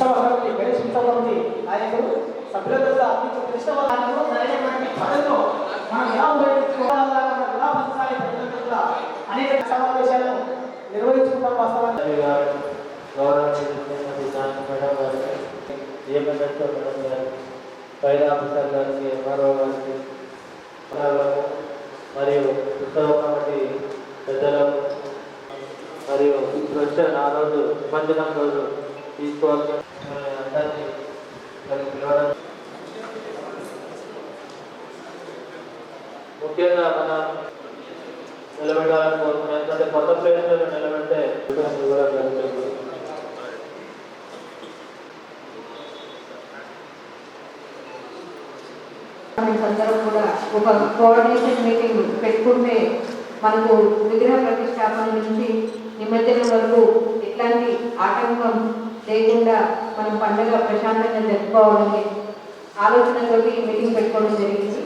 ఉత్సవ కమిటీ గణేష్ ఉత్సవ కమిటీ నాయకులు సభ్యులతో కృష్ణ వాళ్ళలో సరైనటువంటి పనులు మనం ఎలా ఉపయోగించుకోవాలి ఎలా పంచాలి ప్రజలకు కూడా అనేక సమావేశాలను నిర్వహించుకుంటాం వాస్తవానికి. మరియు ఉత్సవ కమిటీ పెద్దలకు మరియు ప్రొఫెసర్ ఆ రోజు నిబంధన రోజు తీసుకోవాల్సిన ముఖ్యంగా మన నిలబెట్టాలని కోరుకున్నాం. ఎందుకంటే కొత్త ప్లేస్లో నిలబెడితే కూడా జరుగుతుంది అందరం కూడా ఒక కోఆర్డినేషన్ మీటింగ్ పెట్టుకుంటే మనకు విగ్రహ ప్రతిష్టాపన నుంచి నిమజ్జనం వరకు ఎట్లాంటి ఆటంకం లేకుండా మనం పండుగ ప్రశాంతంగా జరుపుకోవాలని ఆలోచనతోటి మీటింగ్ పెట్టుకోవడం జరిగింది.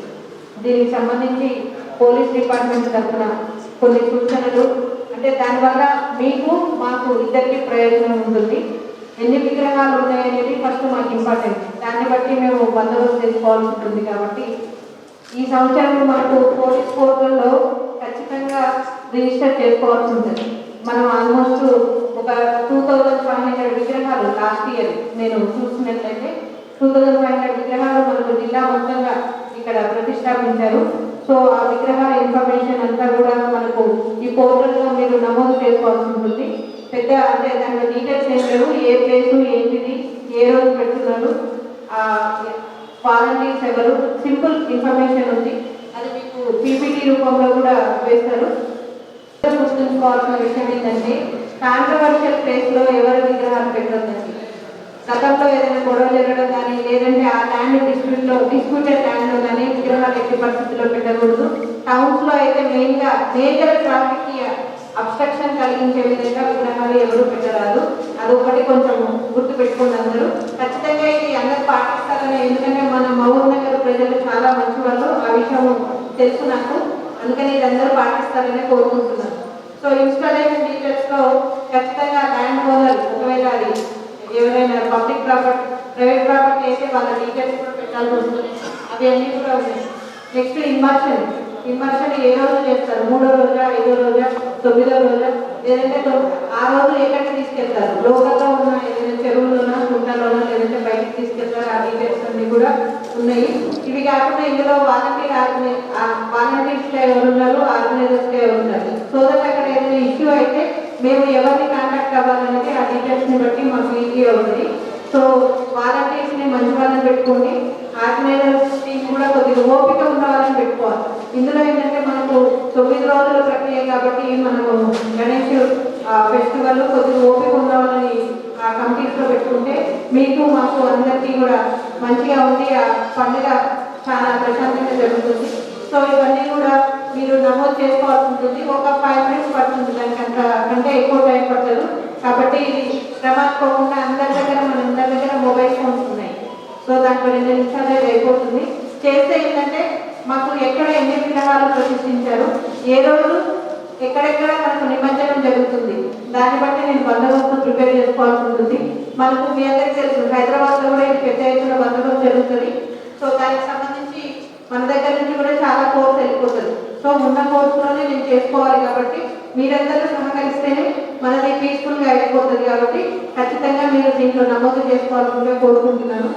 దీనికి సంబంధించి పోలీస్ డిపార్ట్మెంట్ తరఫున కొన్ని సూచనలు. అంటే దానివల్ల మీకు మాకు ఇద్దరికి ప్రయోజనం ఉంటుంది. ఎన్ని విగ్రహాలు ఉన్నాయనేది ఫస్ట్ మాకు ఇంపార్టెంట్. దాన్ని బట్టి మేము బందోబస్తు చేసుకోవాల్సి ఉంటుంది కాబట్టి ఈ సంవత్సరం మనకు పోలీస్ పోర్టల్లో ఖచ్చితంగా రిజిస్టర్ చేసుకోవాల్సి ఉంటుంది. మనం ఆల్మోస్ట్ ఒక టూ థౌజండ్ ఫైవ్ హండ్రెడ్ విగ్రహాలు లాస్ట్ ఇయర్ నేను చూసినట్లయితే టూ థౌజండ్ ఫైవ్ హండ్రెడ్ విగ్రహాలు మనకు జిల్లా మొత్తంగా ఇక్కడ ప్రతిష్టాపించారు సో ఆ విగ్రహాల ఇన్ఫర్మేషన్ అంతా కూడా మనకు ఈ పోర్టల్లో మీరు నమోదు చేసుకోవాల్సి ఉంటుంది. పెద్ద అంటే దాంట్లో డీటెయిల్స్ ఏం లేవు. ఏ ప్లేసు ఏంటిది ఏ రోజు పెడుతున్నారు వాలంటీర్స్ ఎవరు సింపుల్ ఇన్ఫర్మేషన్ ఉంది. అది మీకు పీపీటీ రూపంలో కూడా వేస్తారు. గుర్తుంచుకోవాల్సిన విషయం ఏంటంటే కాంట్రవర్షియల్ ప్లేస్లో ఎవరు విగ్రహాలు పెట్టొద్దండి? గతంలో ఏదైనా గొడవ జరగడం కానీ లేదంటే ఆ ల్యాండ్ డిస్ప్యూట్లో డిస్ప్యూటెడ్ ల్యాండ్లో కానీ విగ్రహాలు ఎట్టి పరిస్థితుల్లో పెట్టకూడదు. టౌన్స్లో అయితే మెయిన్గా మేజర్ ట్రాఫిక్కి అబ్స్ట్రక్షన్ కలిగించే విధంగా విగ్రహాలు ఎవరు పెట్టరాదు. అది ఒకటి కొంచెం గుర్తు పెట్టుకోండి అందరూ. ఖచ్చితంగా ఇది అందరూ పాటిస్తారని ఎందుకంటే మన మహబూబ్ నగర్ ప్రజలు చాలా మంచి వాళ్ళు ఆ విషయం తెలుసు నాకు. అందుకని ఇది అందరూ పాటిస్తారని కోరుకుంటున్నాను. సో ఇన్స్టాలేషన్ డీటెయిల్స్లో ఖచ్చితంగా ల్యాండ్ ఓనర్ ఒకవేళ అది ఎవరైనా పబ్లిక్ ప్రాపర్టీ ప్రైవేట్ ప్రాపర్టీ అయితే వాళ్ళ డీటెయిల్స్ కూడా పెట్టాల్సి వస్తుంది. అవి అన్నీ కూడా ఉన్నాయి. నెక్స్ట్ ఇమర్షన్ ఇమర్షన్ ఏ రోజు చేస్తారు? మూడో రోజా ఐదో రోజా తొమ్మిదో రోజా లేదంటే ఆ రోజు ఎక్కడికి తీసుకెళ్తారు? లోకల్లో ఉన్న ఏదైనా చెరువులోనా కుంటలోనా లేదంటే బయటికి తీసుకెళ్తారు? ఆ డీటెయిల్స్ అన్ని కూడా ఉన్నాయి. ఇవి కాకుండా ఇందులో వాలంటీర్ ఆర్గనై వాలంటీర్స్ ఎవరు ఉన్నారు ఆర్గనైజర్స్ ఎవరు ఉన్నారు సో దట్ అక్కడ ఏదైనా ఇష్యూ అయితే మేము ఎవరిని కాంటాక్ట్ అవ్వాలనేది ఆ డీటెయిల్స్ని బట్టి మాకు ఈజీ అవుతుంది సో వాలంటీర్స్ని మంచి వాళ్ళని పెట్టుకోండి. ఆర్గనైజర్స్ కూడా కొద్దిగా ఓపిక ఉన్న వాళ్ళని పెట్టుకోవాలి. ఇందులో ఏంటంటే మనకు తొమ్మిది రోజుల ప్రక్రియ కాబట్టి మనము గణేష్ ఫెస్టివల్ కొద్దిగా ఓపిక ఉన్న వాళ్ళని ఆ కమిటీస్లో పెట్టుకుంటే మీకు మాకు అందరికీ కూడా మంచిగా ఉంది ఆ పండుగ చాలా ప్రశాంతంగా జరుగుతుంది. సో ఇవన్నీ కూడా మీరు నమోదు చేసుకోవాల్సి ఉంటుంది. ఒక ఫైవ్ మినిట్స్ పడుతుంది దానికంత అంత కంటే ఎక్కువ టైం పట్టదు. కాబట్టి ఇది ప్రమాదపోకుండా అందరి దగ్గర మన అందరి దగ్గర మొబైల్ ఫోన్స్ ఉన్నాయి. సో దాంట్లో రెండు నిమిషాలు అయిపోతుంది. చేస్తే ఏంటంటే మాకు ఎక్కడ ఎన్ని విగ్రహాలు ప్రతిష్ఠించారు ఏ రోజు ఎక్కడెక్కడ మనకు నిమజ్జనం జరుగుతుంది దాన్ని బట్టి నేను బందోబస్తు ప్రిపేర్ చేసుకోవాల్సి ఉంటుంది. మనకు మీ అందరికీ తెలుసు హైదరాబాద్లో కూడా ఇది పెద్ద ఎత్తున బందోబస్తు జరుగుతుంది. సో దానికి సంబంధించి మన దగ్గర నుంచి కూడా చాలా కోర్స్ వెళ్ళిపోతుంది. సో ఉన్న కోర్సులోనే నేను చేసుకోవాలి కాబట్టి మీరందరూ సహకరిస్తేనే మనది పీస్ఫుల్గా అయిపోతుంది కాబట్టి ఖచ్చితంగా మీరు దీంట్లో నమోదు చేసుకోవాల్సిందిగా కోరుకుంటున్నాను.